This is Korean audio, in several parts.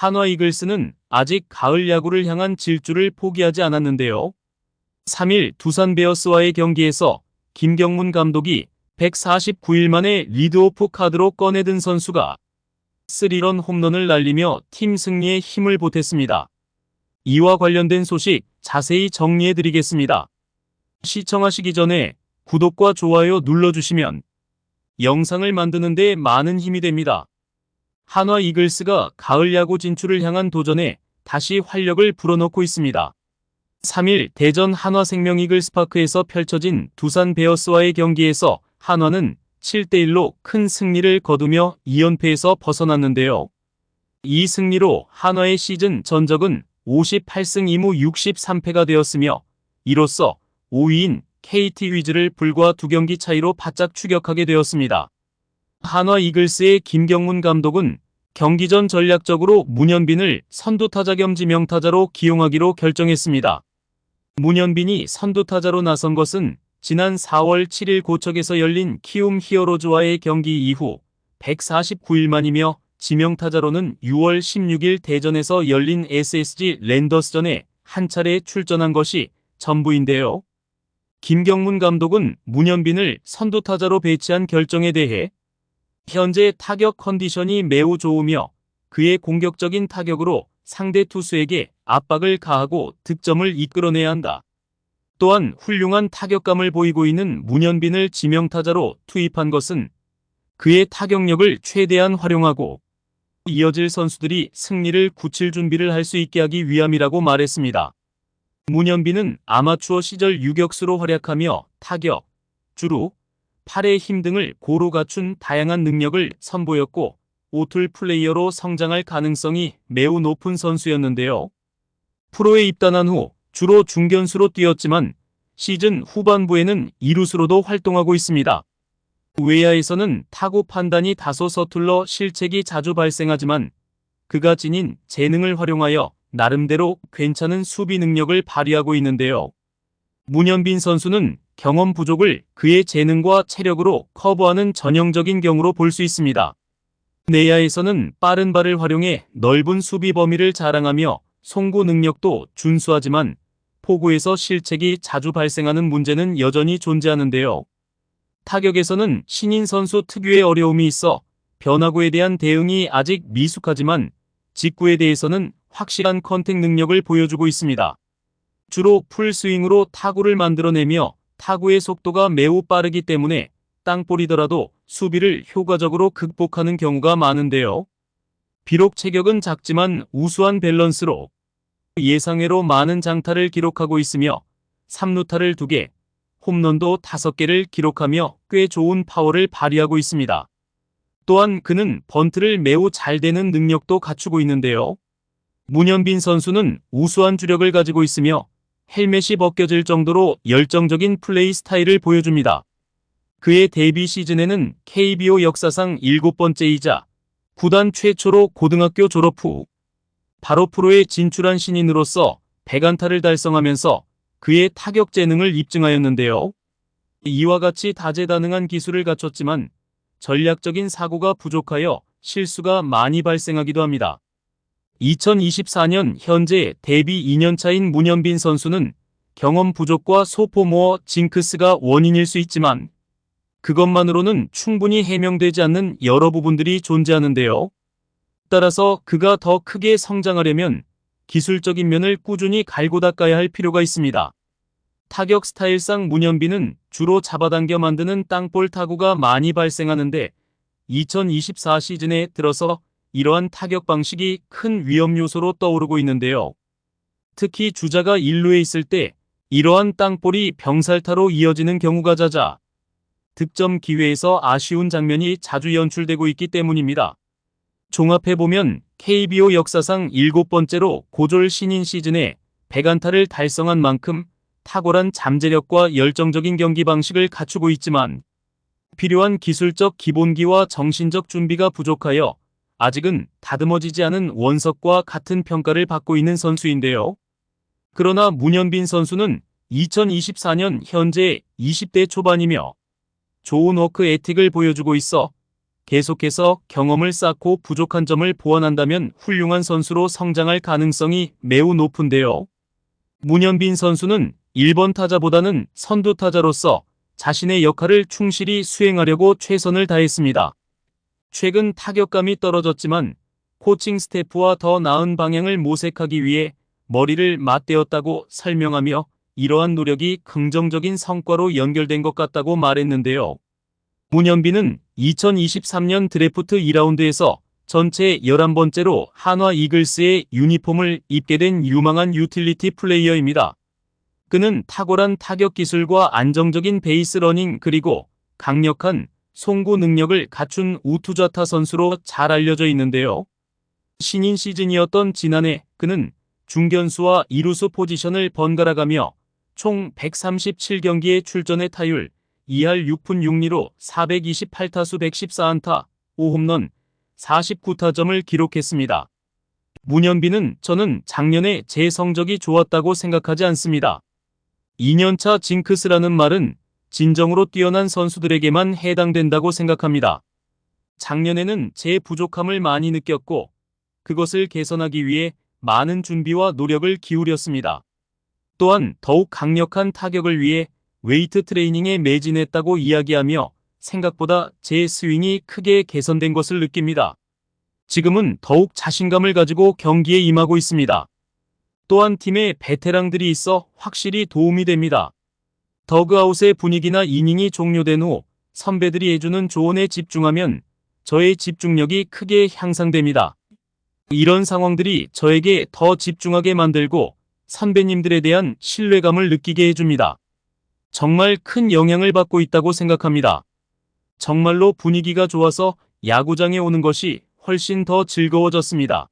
한화 이글스는 아직 가을 야구를 향한 질주를 포기하지 않았는데요. 3일 두산 베어스와의 경기에서 김경문 감독이 149일 만에 리드오프 카드로 꺼내든 선수가 3런 홈런을 날리며 팀 승리에 힘을 보탰습니다. 이와 관련된 소식 자세히 정리해 드리겠습니다. 시청하시기 전에 구독과 좋아요 눌러주시면 영상을 만드는 데 많은 힘이 됩니다. 한화 이글스가 가을 야구 진출을 향한 도전에 다시 활력을 불어넣고 있습니다. 3일 대전 한화생명 이글스파크에서 펼쳐진 두산 베어스와의 경기에서 한화는 7대1로 큰 승리를 거두며 2연패에서 벗어났는데요. 이 승리로 한화의 시즌 전적은 58승 2무 63패가 되었으며 이로써 5위인 KT 위즈를 불과 두 경기 차이로 바짝 추격하게 되었습니다. 한화 이글스의 김경문 감독은 경기 전 전략적으로 문현빈을 선두타자 겸 지명타자로 기용하기로 결정했습니다. 문현빈이 선두타자로 나선 것은 지난 4월 7일 고척에서 열린 키움 히어로즈와의 경기 이후 149일 만이며 지명타자로는 6월 16일 대전에서 열린 SSG 랜더스전에 한 차례 출전한 것이 전부인데요. 김경문 감독은 문현빈을 선두타자로 배치한 결정에 대해 현재 타격 컨디션이 매우 좋으며 그의 공격적인 타격으로 상대 투수에게 압박을 가하고 득점을 이끌어내야 한다. 또한 훌륭한 타격감을 보이고 있는 문현빈을 지명타자로 투입한 것은 그의 타격력을 최대한 활용하고 이어질 선수들이 승리를 굳힐 준비를 할 수 있게 하기 위함이라고 말했습니다. 문현빈은 아마추어 시절 유격수로 활약하며 타격, 주루, 팔의 힘 등을 고루 갖춘 다양한 능력을 선보였고 오툴 플레이어로 성장할 가능성이 매우 높은 선수였는데요. 프로에 입단한 후 주로 중견수로 뛰었지만 시즌 후반부에는 이루수로도 활동하고 있습니다. 외야에서는 타구 판단이 다소 서툴러 실책이 자주 발생하지만 그가 지닌 재능을 활용하여 나름대로 괜찮은 수비 능력을 발휘하고 있는데요. 문현빈 선수는 경험 부족을 그의 재능과 체력으로 커버하는 전형적인 경우로 볼 수 있습니다. 내야에서는 빠른 발을 활용해 넓은 수비 범위를 자랑하며 송구 능력도 준수하지만 포구에서 실책이 자주 발생하는 문제는 여전히 존재하는데요. 타격에서는 신인 선수 특유의 어려움이 있어 변화구에 대한 대응이 아직 미숙하지만 직구에 대해서는 확실한 컨택 능력을 보여주고 있습니다. 주로 풀스윙으로 타구를 만들어내며 타구의 속도가 매우 빠르기 때문에 땅볼이더라도 수비를 효과적으로 극복하는 경우가 많은데요. 비록 체격은 작지만 우수한 밸런스로 예상외로 많은 장타를 기록하고 있으며 3루타를 2개, 홈런도 5개를 기록하며 꽤 좋은 파워를 발휘하고 있습니다. 또한 그는 번트를 매우 잘 대는 능력도 갖추고 있는데요. 문현빈 선수는 우수한 주력을 가지고 있으며 헬멧이 벗겨질 정도로 열정적인 플레이 스타일을 보여줍니다. 그의 데뷔 시즌에는 KBO 역사상 7번째이자 구단 최초로 고등학교 졸업 후 바로 프로에 진출한 신인으로서 100안타를 달성하면서 그의 타격 재능을 입증하였는데요. 이와 같이 다재다능한 기술을 갖췄지만 전략적인 사고가 부족하여 실수가 많이 발생하기도 합니다. 2024년 현재 데뷔 2년차인 문현빈 선수는 경험 부족과 소포모어 징크스가 원인일 수 있지만 그것만으로는 충분히 해명되지 않는 여러 부분들이 존재하는데요. 따라서 그가 더 크게 성장하려면 기술적인 면을 꾸준히 갈고 닦아야 할 필요가 있습니다. 타격 스타일상 문현빈은 주로 잡아당겨 만드는 땅볼 타구가 많이 발생하는데 2024 시즌에 들어서 이러한 타격 방식이 큰 위험 요소로 떠오르고 있는데요. 특히 주자가 1루에 있을 때 이러한 땅볼이 병살타로 이어지는 경우가 잦아 득점 기회에서 아쉬운 장면이 자주 연출되고 있기 때문입니다. 종합해보면 KBO 역사상 7번째로 고졸 신인 시즌에 100안타를 달성한 만큼 탁월한 잠재력과 열정적인 경기 방식을 갖추고 있지만 필요한 기술적 기본기와 정신적 준비가 부족하여 아직은 다듬어지지 않은 원석과 같은 평가를 받고 있는 선수인데요. 그러나 문현빈 선수는 2024년 현재 20대 초반이며 좋은 워크 에틱을 보여주고 있어 계속해서 경험을 쌓고 부족한 점을 보완한다면 훌륭한 선수로 성장할 가능성이 매우 높은데요. 문현빈 선수는 1번 타자보다는 선두 타자로서 자신의 역할을 충실히 수행하려고 최선을 다했습니다. 최근 타격감이 떨어졌지만 코칭 스태프와 더 나은 방향을 모색하기 위해 머리를 맞대었다고 설명하며 이러한 노력이 긍정적인 성과로 연결된 것 같다고 말했는데요. 문현빈은 2023년 드래프트 2라운드에서 전체 11번째로 한화 이글스의 유니폼을 입게 된 유망한 유틸리티 플레이어입니다. 그는 탁월한 타격 기술과 안정적인 베이스 러닝 그리고 강력한 송구 능력을 갖춘 우투자타 선수로 잘 알려져 있는데요. 신인 시즌이었던 지난해 그는 중견수와 이루수 포지션을 번갈아가며 총 137경기에 출전해 타율 2할 6푼 6리로 428타수 114안타 5홈런 49타점을 기록했습니다. 문현빈은 저는 작년에 제 성적이 좋았다고 생각하지 않습니다. 2년차 징크스라는 말은 진정으로 뛰어난 선수들에게만 해당된다고 생각합니다. 작년에는 제 부족함을 많이 느꼈고 그것을 개선하기 위해 많은 준비와 노력을 기울였습니다. 또한 더욱 강력한 타격을 위해 웨이트 트레이닝에 매진했다고 이야기하며 생각보다 제 스윙이 크게 개선된 것을 느낍니다. 지금은 더욱 자신감을 가지고 경기에 임하고 있습니다. 또한 팀에 베테랑들이 있어 확실히 도움이 됩니다. 더그아웃의 분위기나 이닝이 종료된 후 선배들이 해주는 조언에 집중하면 저의 집중력이 크게 향상됩니다. 이런 상황들이 저에게 더 집중하게 만들고 선배님들에 대한 신뢰감을 느끼게 해줍니다. 정말 큰 영향을 받고 있다고 생각합니다. 정말로 분위기가 좋아서 야구장에 오는 것이 훨씬 더 즐거워졌습니다.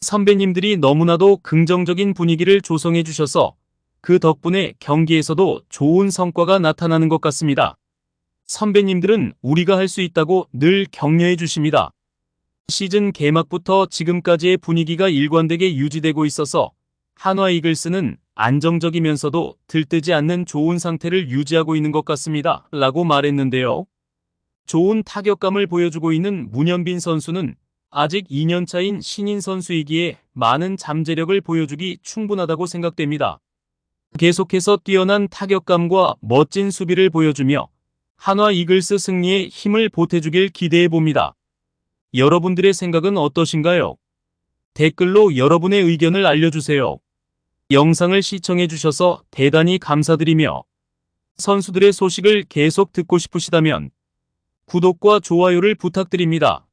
선배님들이 너무나도 긍정적인 분위기를 조성해 주셔서 그 덕분에 경기에서도 좋은 성과가 나타나는 것 같습니다. 선배님들은 우리가 할 수 있다고 늘 격려해 주십니다. 시즌 개막부터 지금까지의 분위기가 일관되게 유지되고 있어서 한화 이글스는 안정적이면서도 들뜨지 않는 좋은 상태를 유지하고 있는 것 같습니다. 라고 말했는데요. 좋은 타격감을 보여주고 있는 문현빈 선수는 아직 2년차인 신인 선수이기에 많은 잠재력을 보여주기 충분하다고 생각됩니다. 계속해서 뛰어난 타격감과 멋진 수비를 보여주며 한화 이글스 승리에 힘을 보태주길 기대해 봅니다. 여러분들의 생각은 어떠신가요? 댓글로 여러분의 의견을 알려주세요. 영상을 시청해주셔서 대단히 감사드리며 선수들의 소식을 계속 듣고 싶으시다면 구독과 좋아요를 부탁드립니다.